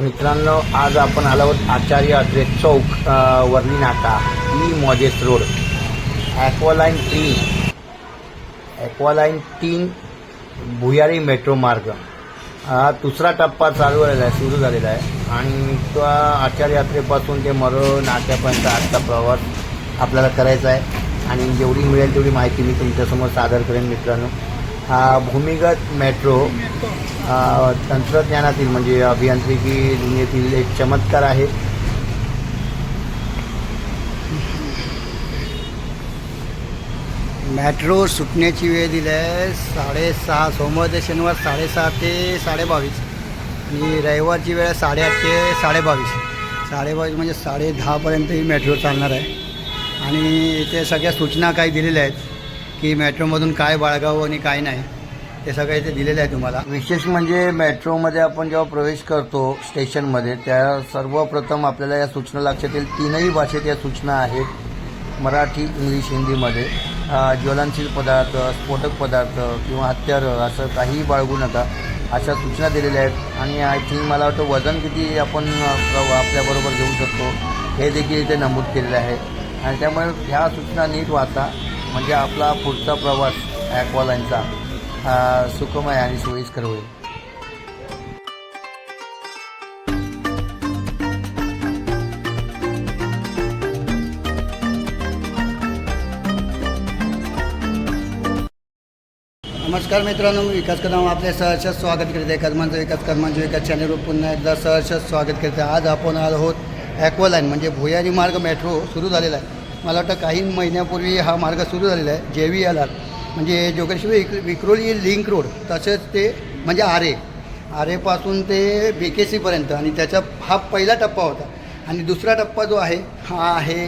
मित्रांनो आज आपण आलो आहोत आचार्य अद्रे चौक अ, वर्ली नाका ई मॉजेस रोड. ॲक्वालाईन तीन. ॲक्वालाईन तीन भुयारी मेट्रो मार्ग. हा दुसरा टप्पा चालू झालेला आहे सुरू झालेला आहे. आणि तो आचार्य यात्रेपासून ते मरो नाक्यापर्यंत आजचा प्रवास आपल्याला करायचा आहे. आणि जेवढी मिळेल तेवढी माहिती मी तुमच्यासमोर सादर करेन मित्रांनो. हा भूमिगत मेट्रो तंत्रज्ञानातील म्हणजे अभियांत्रिकी दुनियेतील एक चमत्कार आहे. मॅट्रो सुटण्याची वेळ दिली आहे साडेसहा सोमवार ते शनिवार साडेसहा ते साडेबावीस. आणि रविवारची वेळ साडेआठ ते साडेबावीस. साडेबावीस म्हणजे साडे दहापर्यंत ही मेट्रो चालणार आहे. आणि इथे सगळ्या सूचना काही दिलेल्या आहेत की मेट्रोमधून काय बाळगावं आणि काय नाही. ते सगळं इथे दिलेलं आहे तुम्हाला. विशेष म्हणजे मेट्रोमध्ये आपण जेव्हा प्रवेश करतो स्टेशनमध्ये त्या सर्वप्रथम आपल्याला या सूचना लक्षात येईल. तीनही भाषेत या सूचना आहेत. मराठी इंग्लिश हिंदीमध्ये. ज्वलनशील पदार्थ स्फोटक पदार्थ किंवा हत्यारं असं काहीही बाळगू नका. अशा सूचना दिलेल्या आहेत. आणि आय थिंक मला वाटतं वजन किती आपण आपल्याबरोबर घेऊ शकतो हे देखील इथे नमूद केलेलं आहे. आणि त्यामुळे ह्या सूचना नीट वाचा. म्हणजे आपला पुढचा प्रवास ॲक्वालाईनचा सुखमय आणि सोयीस्कर होईल. नमस्कार मित्रांनो मी विकास कदम आपले सहर्ष स्वागत करते. कदमांचं विकास कदमांचं विकास चॅनलवर पुन्हा एकदा सहर्ष स्वागत करते. आज आपण आज आहोत ॲक्वालाईन म्हणजे भुयारी मार्ग मेट्रो सुरू झालेला आहे. मला वाटतं काही महिन्यापूर्वी हा मार्ग सुरू झालेला आहे. जे व्ही एल आर म्हणजे जोगेश्वर विक विक्रोली लिंक रोड तसेच ते म्हणजे आरे. आरेपासून ते बी के सीपर्यंत आणि त्याचा हा पहिला टप्पा होता. आणि दुसरा टप्पा जो आहे हा आहे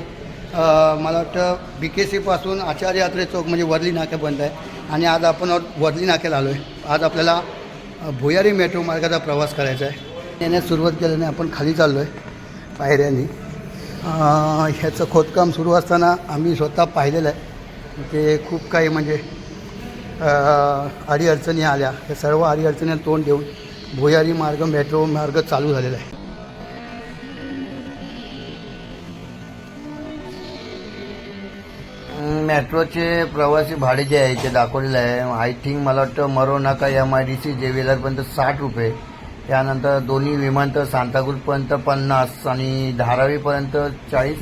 मला वाटतं बी के सीपासून आचार्य यात्रे चौक म्हणजे वरली नाक्यापर्यंत आहे. आणि आज आपण वरली नाक्याला आलो आहे आज आपल्याला भुयारी मेट्रो मार्गाचा प्रवास करायचा आहे. येण्यास सुरुवात केल्याने आपण खाली चाललो आहे पायऱ्यांनी ह्याचं खोदकाम सुरू असताना आम्ही स्वतः पाहिलेलं आहे. ते खूप काही म्हणजे अडीअडचणी आल्या. या सर्व अडीअडचणीला तोंड देऊन भुयारी मार्ग मेट्रो मार्ग चालू झालेला आहे. मेट्रोचे प्रवासी भाडे जे आहे ते दाखवलेलं आहे. आय थिंक मला वाटतं मरो नाका एम आय डी सी जे वेलरपर्यंत साठ रुपये. त्यानंतर दोन्ही विमानतळ सांताक्रूजपर्यंत पन्नास आणि धारावीपर्यंत चाळीस.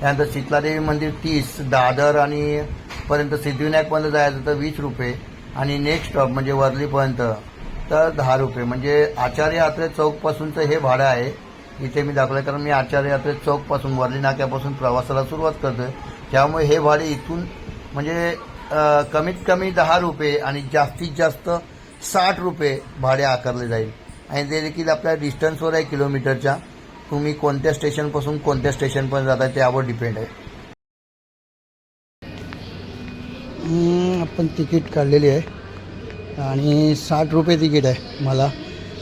त्यानंतर शीतलादेवी मंदिर तीस दादर आणि पर्यंत सिद्धिविनायकपर्यंत जायचं तर वीस रुपये आणि नेक्स्ट स्टॉप म्हणजे वर्लीपर्यंत तर दहा रुपये. म्हणजे आचार्य यात्रे चौकपासूनचं हे भाडं आहे. इथे मी दाखवलं कारण मी आचार्य यात्रे चौकपासून वर्ली नाक्यापासून प्रवासाला सुरुवात करतोय. त्यामुळे हे भाडे इथून म्हणजे कमीत कमी दहा रुपये आणि जास्तीत जास्त साठ रुपये भाडे आकारले जाईल. आणि ते देखील आपल्या डिस्टन्सवर आहे किलोमीटरच्या. तुम्ही कोणत्या स्टेशनपासून कोणत्या स्टेशनपर्यंत जाता त्यावर डिपेंड आहे. आपण तिकीट काढलेली आहे. आणि साठ रुपये तिकीट आहे मला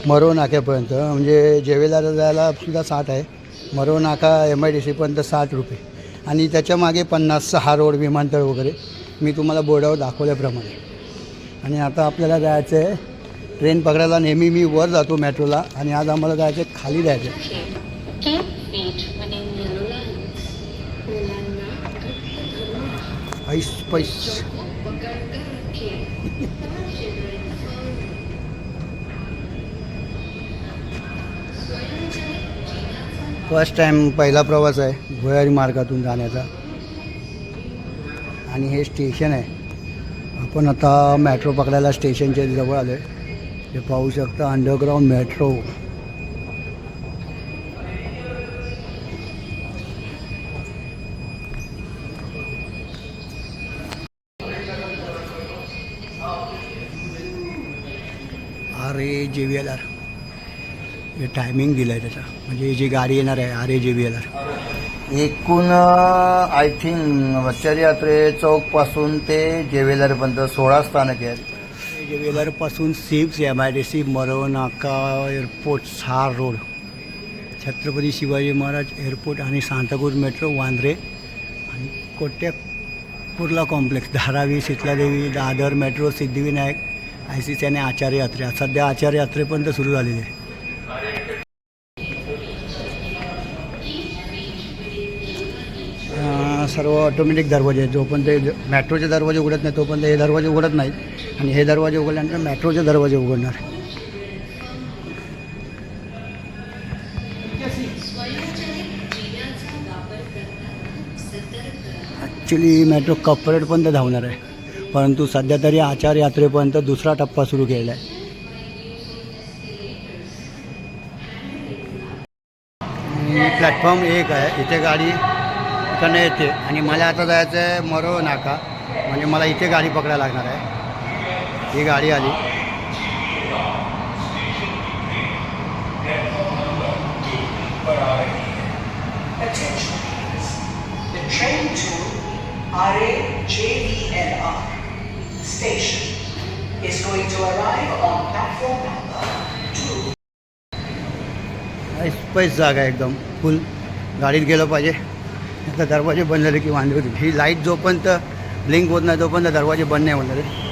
मरो नाक्यापर्यंत. म्हणजे जेवेला जायला सुद्धा साठ आहे. मरो नाका एम आय डी सीपर्यंत साठ रुपये. आणि त्याच्यामागे पन्नास सहा रोड विमानतळ वगैरे मी तुम्हाला बोर्डावर दाखवल्याप्रमाणे. आणि आता आपल्याला जायचं आहे. ट्रेन पकडायला नेहमी मी वर जातो मेट्रोला. आणि आज आम्हाला जायचं आहे खाली जायचं आहे. ऐस पैस. फर्स्ट टाईम पहिला प्रवास आहे भुयारी मार्गातून जाण्याचा. आणि हे स्टेशन आहे. आपण आता मेट्रो पकडायला स्टेशनच्या जवळ आलो आहे हे पाहू शकता underground metro R A J V L R हे टायमिंग दिलं आहे त्याचा. म्हणजे जी गाडी येणार आहे R A J V L R एकूण आय थिंक आचार्य यात्रे चौकपासून ते जेवेलरपर्यंत सोळा स्थानके आहेत. J V L आरपासून SEEPZ M I D C Marol Naka airport Sahar road. Chhatrapati Shivaji Maharaj airport आणि सांताक्रूज मेट्रो वांद्रे आणि कोट्यापूरला complex. Dharavi Sheetladevi Dadar metro Siddhivinayak I C C आणि आचार्य यात्रा सध्या आचार्य यात्रेपर्यंत सुरू झालेली आहे. सर्व ऑटोमॅटिक दरवाजे आहेत जोपर्यंत ते मॅट्रोचे दरवाजे उघडत नाही तोपर्यंत हे दरवाजे उघडत नाहीत. आणि हे दरवाजे उघडल्यानंतर मॅट्रोचे दरवाजे उघडणार. ॲक्च्युली मॅट्रो कॉर्पोरेटपर्यंत धावणार आहे. परंतु सध्या तरी आचार यात्रेपर्यंत दुसरा टप्पा सुरू केलेला आहे प्लॅटफॉर्म एक आहे. इथे गाडी इकडनं येते. आणि मला आता जायचं आहे मरो नाका म्हणजे मला इथे गाडी पकडायला लागणार आहे. ही गाडी आली. Attention. The train to RAJVLR station is going to arrive on platform number two. Space जागा एकदम. फुल गाडीत गेलं पाहिजे. आता दरवाजे बंद झाले की वांदे होतील. ही लाइट जोपर्यंत ब्लिंक होत नाही तोपर्यंत दरवाजे बंद नाही होणार आहे.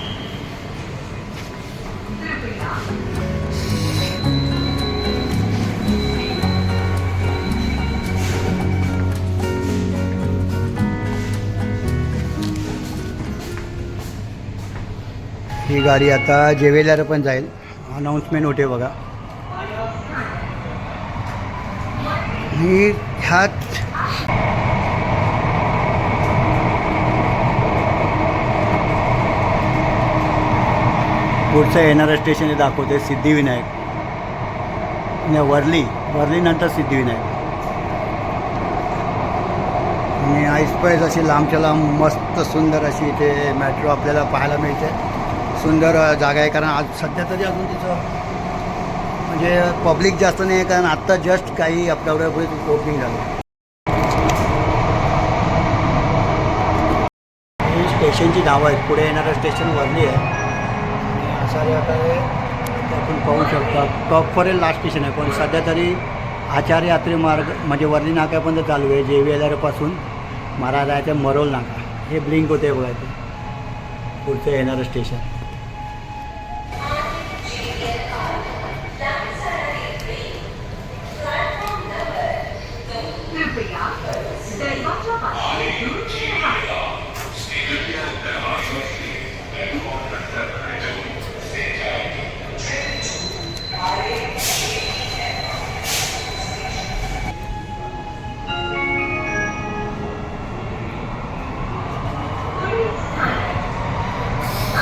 ही गाडी आता जेवेल्याला पण जाईल. अनाऊन्समेंट होते बघा. ही ह्यात पुढचं येणारं स्टेशन हे दाखवते सिद्धिविनायक. नाही वरली वरलीनंतर सिद्धिविनायक. आणि आईस्पाईस अशी लांबच्या लांब मस्त सुंदर अशी इथे मेट्रो आपल्याला पाहायला मिळते. सुंदर जागा आहे. कारण आज सध्या तरी अजून तिचं म्हणजे पब्लिक जास्त नाही आहे कारण आत्ता जस्ट काही आठवड्यापूर्वी ओपनिंग झालं. ही स्टेशनची धावं आहेत. पुढे येणारं स्टेशन वरली आहे. आणि सारे आता आपण पाहू शकता. टॉपवर लास्ट स्टेशन आहे. पण सध्या तरी आचार्य यात्रे मार्ग म्हणजे वर्ली नाक्यापर्यंत चालू आहे. जे व्ही एल आरपासून महाराजाच्या मरोल नाका. हे ब्लिंक होते बघायचं पुढचं येणारं स्टेशन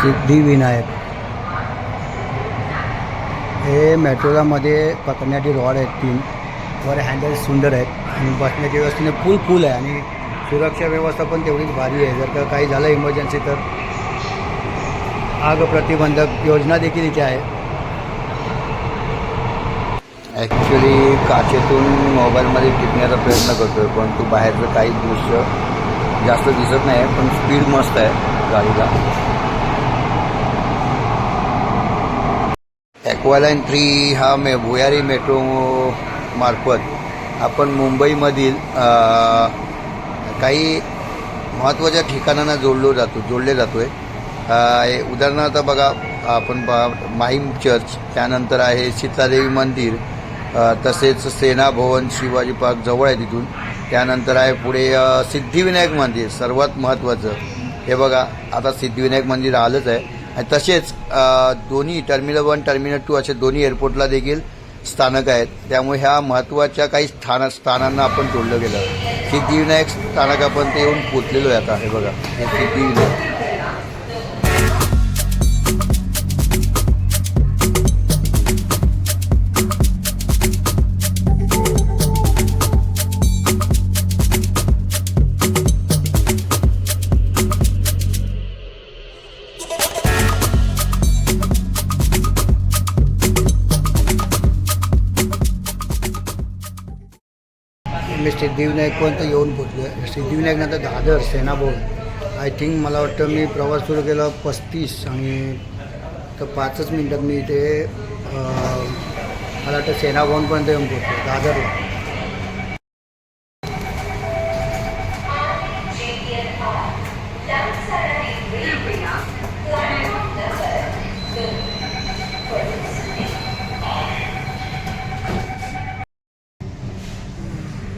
सिद्धिविनायक हे मेट्रोलामध्ये पकडण्याचे रॉड आहेत तीन. वर हँडल सुंदर आहेत आणि बसण्याची व्यवस्थेने फुल फुल आहे आणि सुरक्षा व्यवस्था पण तेवढीच भारी आहे. जर का काही झालं इमर्जन्सी तर. आग प्रतिबंधक योजना देखील इथे आहे. ॲक्च्युली काचेतून मोबाईलमध्ये टिपण्याचा प्रयत्न करतोय परंतु बाहेरचं काही दृश्य जास्त दिसत नाही पण स्पीड मस्त आहे गाडीला. ॲक्वालाईन थ्री हा मे भुयारी मेट्रो मार्फत आपण मुंबईमधील काही महत्त्वाच्या ठिकाणांना जोडलो जातो जोडले जातो आहे उदाहरणार्थ बघा आपण माहीम चर्च त्यानंतर आहे सीतादेवी मंदिर तसेच सेना भवन शिवाजी पार्क जवळ आहे तिथून. त्यानंतर आहे पुढे सिद्धिविनायक मंदिर सर्वात महत्त्वाचं. हे बघा आता सिद्धिविनायक मंदिर आलंच आहे. तसेच दोन्ही टर्मिनल वन टर्मिनल टू असे दोन्ही एअरपोर्टला देखील स्थानक आहेत. त्यामुळे ह्या महत्त्वाच्या काही स्थान स्थानांना आपण जोडलं गेलं. सिद्धिविनायक स्थानकापर्यंत येऊन पोचलेलो आहे आता हे बघा. सिद्धिविनायक. सिद्धिविनायकपर्यंत येऊन पोचलो आहे सिद्धिविनायकनंतर दादर सेनाभवन. आय थिंक मला वाटतं मी प्रवास सुरू केला पस्तीस आणि तर पाचच मिनटात मी इथे मला वाटतं सेनाभवनपर्यंत येऊन पोचलो दादरला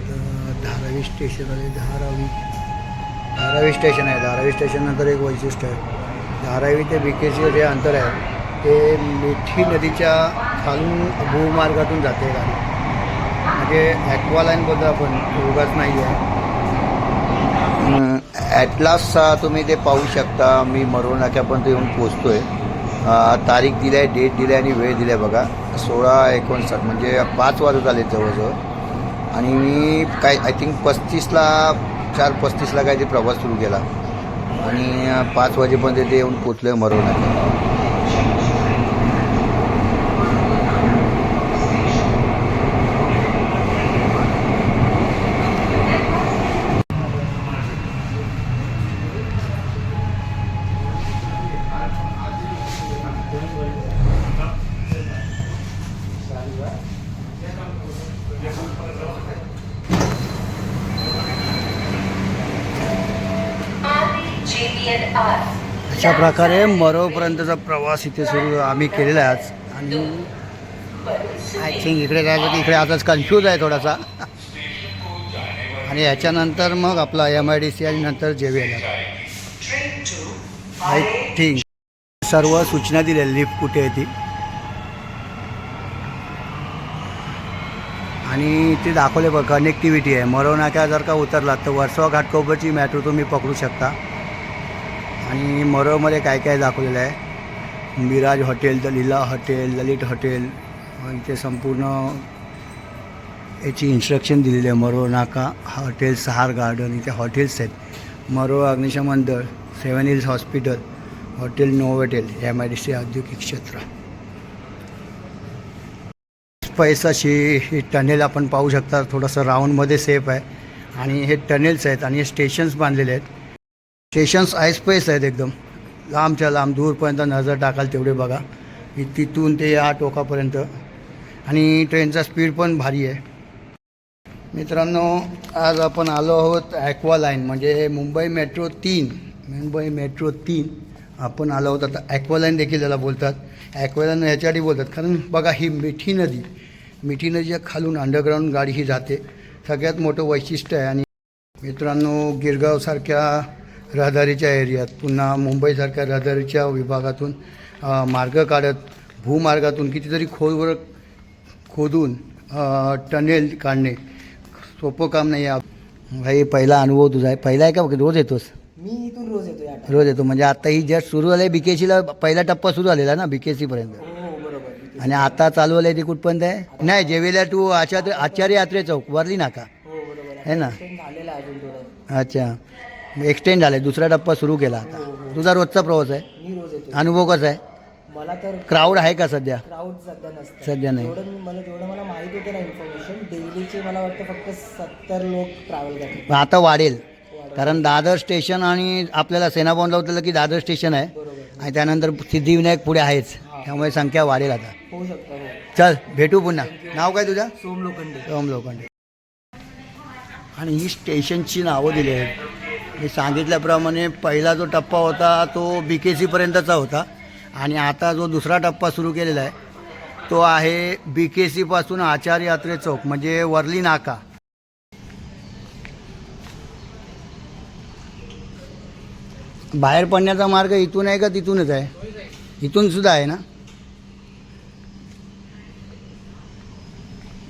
तर धारावी स्टेशन आले धारावी. धारावी स्टेशन आहे. धारावी स्टेशननंतर एक वैशिष्ट्य आहे. धारावी ते बीकेचे जे अंतर आहे ते मिठी नदीच्या खालून भूमार्गातून जाते गाडी. म्हणजे ॲक्वालाईन आपण उगाच नाही आहे ॲटलासचा तुम्ही ते पाहू शकता. मी मरोनाक्यापर्यंत येऊन पोचतो आहे तारीख दिली आहे डेट दिली आहे आणि वेळ दिला आहे बघा. सोळा एकोणसाठ म्हणजे पाच वाजत आले जवळजवळ. आणि मी काय आय थिंक पस्तीसला चार पस्तीसला काय ते प्रवास सुरू केला. आणि पाच वाजेपर्यंत ते येऊन पोचलं मरून मरोळ अशा प्रकारे मरोपर्यंतचा प्रवास इथे सुरू आम्ही केलेला आहे आज. आणि आय थिंक इकडे जायचं की इकडे आताच कन्फ्यूज आहे थोडासा. आणि याच्यानंतर मग आपला एम आय डी सी आणि नंतर जे व्ही एल आय थिंक सर्व सूचना दिल्या लिफ्ट कुठे आहे ती? आणि ते दाखवले बघ कनेक्टिव्हिटी आहे. मरोनाका जर का उतरलात तर वर्सोवा घाटकोपरची मॅट्रो तुम्ही पकडू शकता. आणि मरोमध्ये काय काय दाखवलेलं आहे? Mirage hotel the Leela hotel Lalit hotel इथे संपूर्ण याची इन्स्ट्रक्शन दिलेली आहे. मरो नाका हॉटेल सहार गार्डन इथे हॉटेल्स आहेत. मरो अग्निशमन दळ seven hills hospital hotel Novotel M I D C औद्योगिक क्षेत्र. पैसाशी हे टनेल आपण पाहू शकता. थोडंसं राऊंडमध्ये सेफ आहे. आणि हे टनेल्स आहेत आणि हे स्टेशन्स बांधलेले आहेत. स्टेशन्स आयस्पेस आहेत एकदम. लांबच्या लांब दूरपर्यंत नजर टाकाल तेवढे बघा. की तिथून ते या टोकापर्यंत. आणि ट्रेनचा स्पीड पण भारी आहे. मित्रांनो आज आपण आलो आहोत ॲक्वा लाईन म्हणजे मुंबई मेट्रो तीन. मुंबई मेट्रो तीन. आपण आलो आहोत आता ॲक्वा लाईन देखील त्याला बोलतात. ॲक्वा लाईन ह्याच्यासाठी बोलतात. कारण बघा ही मिठी नदी मिठी नदीच्या खालून अंडरग्राऊंड गाडी ही जाते सगळ्यात मोठं वैशिष्ट्य आहे. आणि मित्रांनो गिरगावसारख्या रहदारीच्या एरियात पुन्हा मुंबईसारख्या रहदारीच्या विभागातून मार्ग काढत भूमार्गातून कितीतरी खोलवर खोदून टनेल काढणे सोपं काम नाही आहे. भाई पहिला अनुभव तुझा आहे. पहिला आहे का? रोज येतोस? मी इथून रोज येतो रोज येतो. म्हणजे आता ही जस्ट सुरू झालं आहे बी के सीला पहिला टप्पा सुरू झालेला ना बी के सीपर्यंत आणि आता चालू आहे ते कुठपर्यंत आहे? नाही जेवेला टू आचार्य आचार्य यात्रे चौक वरली नाका हो आहे. ना? अच्छा. एक्सटेंड झालं आहे दुसरा टप्पा सुरू केला आता. तुझा रोजचा प्रवास आहे? अनुभव कसा आहे? मला तर क्राऊड आहे का सध्या? क्राऊड सध्या नसतं सध्या नाही. जेवढं मी मला जेवढं मला माहीत होतं ना इन्फॉर्मेशन डेलीचे मला वाटतं फक्त सत्तर लोक ट्रॅव्हल करतात. पण आता वाढेल. कारण दादर स्टेशन आणि आपल्याला सेनाभवनला उतरलं की दादर स्टेशन आहे. बरोबर. आणि त्यानंतर सिद्धिविनायक पुढे आहेच. त्यामुळे संख्या वाढेल आता. होऊ शकतं हो. चल भेटू पुन्हा. नाव काय तुझं? सोम लोखंडे ओम लोखंडे आणि ही स्टेशनची नावं दिली आहेत. मी सांगितल्याप्रमाणे पहिला जो टप्पा होता तो बी के सीपर्यंतचा होता. आणि आता जो दुसरा टप्पा सुरू केलेला आहे तो आहे बी के सीपासून आचार्य यात्रे चौक म्हणजे वर्ली नाका. बाहेर पडण्याचा मार्ग इथून आहे का तिथूनच आहे? इथून सुद्धा आहे ना?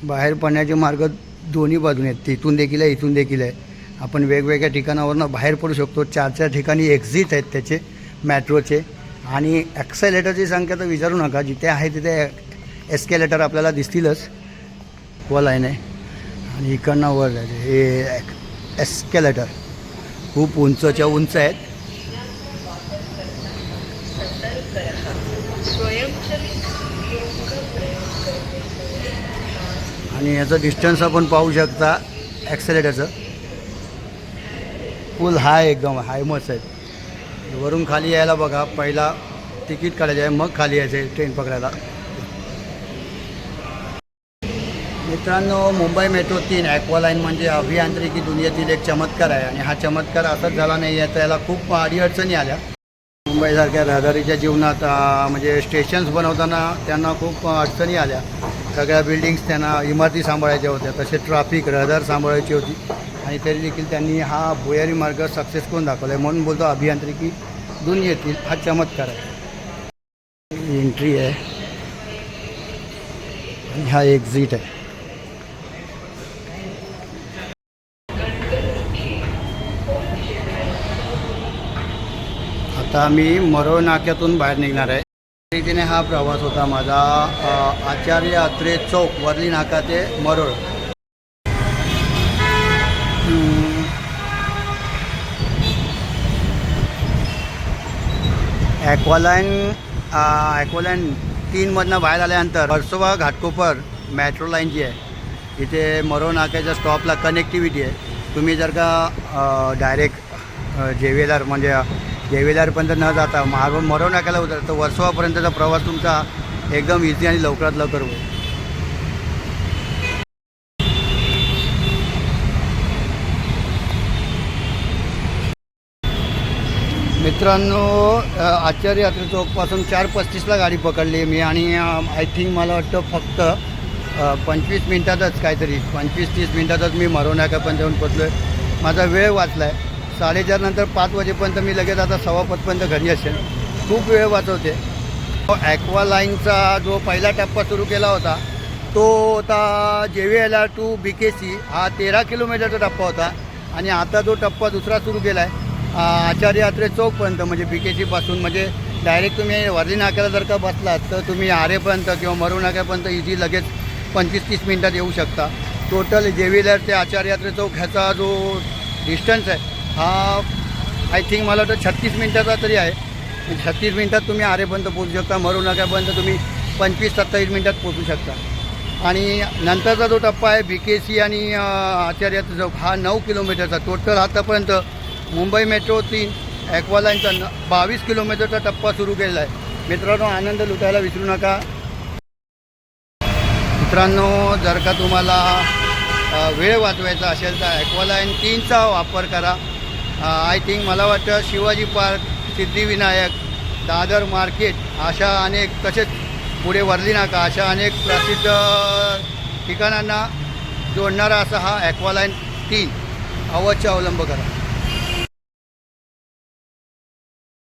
बाहेर पडण्याचे मार्ग दोन्ही बाजूने आहेत. तिथून देखील आहे इथून देखील आहे. आपण वेगवेगळ्या ठिकाणावरनं बाहेर पडू शकतो. चार चार ठिकाणी एक्झिट आहेत त्याचे मॅट्रोचे आणि ॲक्सेलेटरची संख्या तर विचारू नका. जिथे आहे तिथे एस्केलेटर आपल्याला दिसतीलच. व लाईन आहे. आणि इकडनं वर हे एस्केलेटर खूप उंचच्या उंच आहेत. आणि याचं डिस्टन्स आपण पाहू शकता. ॲक्सेलेटरचं फुल हाय एकदम हाय मस्त आहेत वरून खाली यायला बघा. पहिला तिकीट काढायचं आहे. मग खाली यायचं आहे. ट्रेन पकडायला. मित्रांनो मुंबई मेट्रो तीन. ॲक्वा लाईन म्हणजे अभियांत्रिकी दुनियेतील एक चमत्कार आहे. आणि हा चमत्कार असाच झाला नाही आहे तर याला खूप अडीअडचणी आल्या. मुंबईसारख्या रहदारीच्या जीवनात म्हणजे स्टेशन्स बनवताना त्यांना खूप अडचणी आल्या. सगळ्या बिल्डिंग्स त्यांना इमारती सांभाळायच्या होत्या. तसे ट्रॅफिक रहदार सांभाळायची होती. आणि तरी देखील त्यांनी हा भुयारी मार्ग सक्सेस करून दाखवला आहे म्हणून बोलतो अभियांत्रिकी दुनियेतील हा चमत्कार आहे. एंट्री आहे. आणि हा एक्झिट आहे. आता मी मरो नाक्यातून बाहेर निघणार आहे. रीतीने हा प्रवास होता माझा आचार्य अत्रे चौक वरली नाका ते मरोळ. ॲक्वालाईन ॲक्वालाईन तीनमधनं बाहेर आल्यानंतर वर्सोवा घाटकोपर मेट्रो लाईन जी आहे इथे मरोळ नाक्याच्या स्टॉपला कनेक्टिव्हिटी आहे. तुम्ही जर का डायरेक्ट जेवेदार म्हणजे देवीदारपर्यंत न जाता मागून मरव नाक्याला उतर तर वर्सोवापर्यंतचा प्रवास तुमचा एकदम इझी आणि लवकरात लवकर होईल. मित्रांनो आचार्य यात्रे चौकपासून चार पस्तीसला गाडी पकडली मी आणि आय थिंक मला वाटतं फक्त पंचवीस मिनटातच काहीतरी पंचवीस तीस मिनटातच मी मरवण्याकापर्यंत येऊन पोचलो आहे माझा वेळ वाचला आहे साडेचार नंतर पाच वाजेपर्यंत मी लगेच आता सव्वा पाचपर्यंत घरी असेल. खूप वेळ वाचवते. ॲक्वा लाईनचा जो पहिला टप्पा सुरू केला होता तो होता J V L R to B K C हा तेरा किलोमीटरचा टप्पा होता. आणि आता जो टप्पा दुसरा सुरू केला आहे आचार्य यात्रे चौकपर्यंत म्हणजे बी के सीपासून म्हणजे डायरेक्ट तुम्ही वर्धी नाक्याला जर का बसलात तर तुम्ही आरेपर्यंत किंवा मरू नाक्यापर्यंत इझी लगेच पंचवीस तीस मिनटात येऊ शकता. टोटल जे व्ही एल आर ते आचार्य यात्रे चौक ह्याचा जो डिस्टन्स आहे हा आय थिंक मला वाटतं छत्तीस मिनटाचा तरी आहे. छत्तीस मिनटात तुम्ही आरेपर्यंत पोचू शकता. मरू नकापर्यंत तुम्ही पंचवीस सत्तावीस मिनटात पोचू शकता. आणि नंतरचा जो टप्पा आहे बी के सी आणि आचार्याचा चौक हा नऊ किलोमीटरचा. टोटल आतापर्यंत मुंबई मेट्रो तीन ॲक्वालाईनचा न बावीस किलोमीटरचा टप्पा सुरू केलेला आहे. मित्रांनो आनंद लुटायला विसरू नका. मित्रांनो जर का तुम्हाला वेळ वाचवायचा असेल तर ॲक्वालाईन तीनचा वापर करा. आय थिंक मला वाटतं शिवाजी पार्क सिद्धिविनायक दादर मार्केट अशा अनेक तसेच पुढे वर्ली नाका अशा अनेक प्रसिद्ध ठिकाणांना जोडणारा असा हा ॲक्वालाईन तीन अवश्य अवलंब करा.